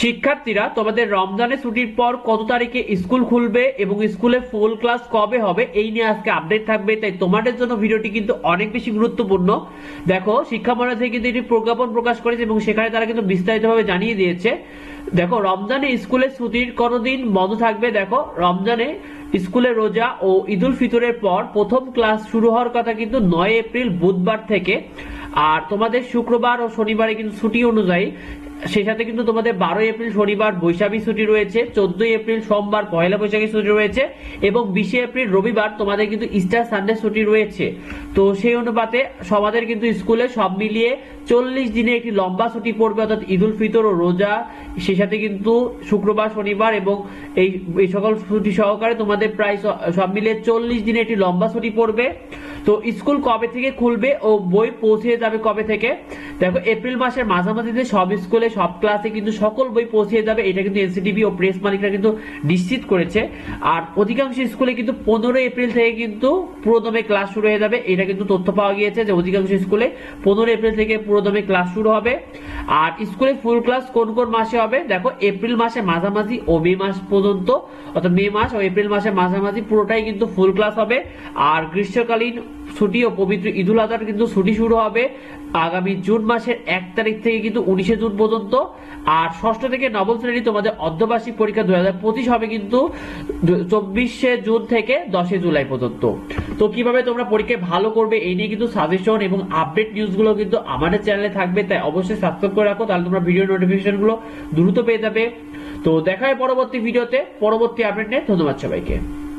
শিক্ষার্থীরা, তোমাদের রমজানে ছুটির পর কত তারিখে স্কুল খুলবে এবং স্কুলে ফুল ক্লাস কবে হবে, এই নিয়ে আজকে আপডেট থাকবে। তাই তোমাদের জন্য ভিডিওটি কিন্তু অনেক বেশি গুরুত্বপূর্ণ। দেখো, শিক্ষা মন্ত্রণালয় কিন্তু এটি প্রজ্ঞাপন প্রকাশ করেছে এবং সেখানে তারা কিন্তু বিস্তারিতভাবে জানিয়ে দিয়েছে। দেখো, রমজানে স্কুলে ছুটির কোনোদিন বন্ধ থাকবে? দেখো, রমজানে স্কুলে রোজা ও ঈদুল ফিতরের পর প্রথম ক্লাস শুরু হওয়ার কথা কিন্তু নয় এপ্রিল, বুধবার থেকে। আর তোমাদের শুক্রবার ও শনিবারে কিন্তু ছুটি অনুযায়ী সেই সাথে কিন্তু তোমাদের বারোই এপ্রিল শনিবার বৈশাখী ছুটি রয়েছে, চোদ্দই এপ্রিল সোমবার পয়লা বৈশাখী ছুটি রয়েছে এবং বিশে এপ্রিল রবিবার তোমাদের কিন্তু ইস্টার সানডে ছুটি রয়েছে। তো সেই অনুপাতে সমাদের কিন্তু স্কুলে সব মিলিয়ে চল্লিশ দিনে একটি লম্বা ছুটি পড়বে, অর্থাৎ ঈদুল ফিতর ও রোজা। সেই সাথে কিন্তু শুক্রবার, শনিবার এবং এই সকল ছুটি সহকারে তোমাদের প্রায় সব মিলিয়ে চল্লিশ দিনে একটি লম্বা ছুটি পড়বে। তো স্কুল কবে থেকে খুলবে ও বই পৌঁছে যাবে কবে থেকে? দেখো, এপ্রিল মাসের মাঝামাঝিতে সব স্কুলে, সব ক্লাসে কিন্তু সকল বই পৌঁছে যাবে। এটা কিন্তু এনসিটিভি ও প্রেস মালিকরা কিন্তু নিশ্চিত করেছে। আর অধিকাংশ স্কুলে কিন্তু পনেরো এপ্রিল থেকে কিন্তু পুরোদমে ক্লাস শুরু হয়ে যাবে। এটা কিন্তু তথ্য পাওয়া গিয়েছে যে অধিকাংশ স্কুলে পনেরো এপ্রিল থেকে পুরোদমে ক্লাস শুরু হবে। আর স্কুলে ফুল ক্লাস কোন কোন মাসে হবে? দেখো এপ্রিল মাসে মাঝামাঝি ও মে মাস পর্যন্ত, অর্থাৎ মে মাস ও এপ্রিল মাসে মাঝামাঝি পুরোটাই কিন্তু ফুল ক্লাস হবে। আর গ্রীষ্মকালীন ছুটি ও পবিত্র ঈদুল আজহার কিন্তু ছুটি শুরু হবে আগামী জুন মাসের এক তারিখ থেকে কিন্তু উনিশে জুন পর্যন্ত। আর ষষ্ঠ থেকে নবম শ্রেণি তোমাদের অর্ধবার্ষিক পরীক্ষা দুই হাজার পঁচিশ হবে কিন্তু চব্বিশে জুন থেকে দশই জুলাই পর্যন্ত। তো কীভাবে তোমরা পরীক্ষায় ভালো করবে এই নিয়ে কিন্তু সাজেশন এবং আপডেট নিউজগুলো কিন্তু আমাদের চ্যানেলে থাকবে, তাই অবশ্যই সাবস্ক্রাইব করে রাখো, তাহলে তোমরা ভিডিও নোটিফিকেশনগুলো দ্রুত পেয়ে যাবে। তো দেখা হয় পরবর্তী ভিডিওতে পরবর্তী আপডেট নিয়ে ধন্যবাদ সবাইকে।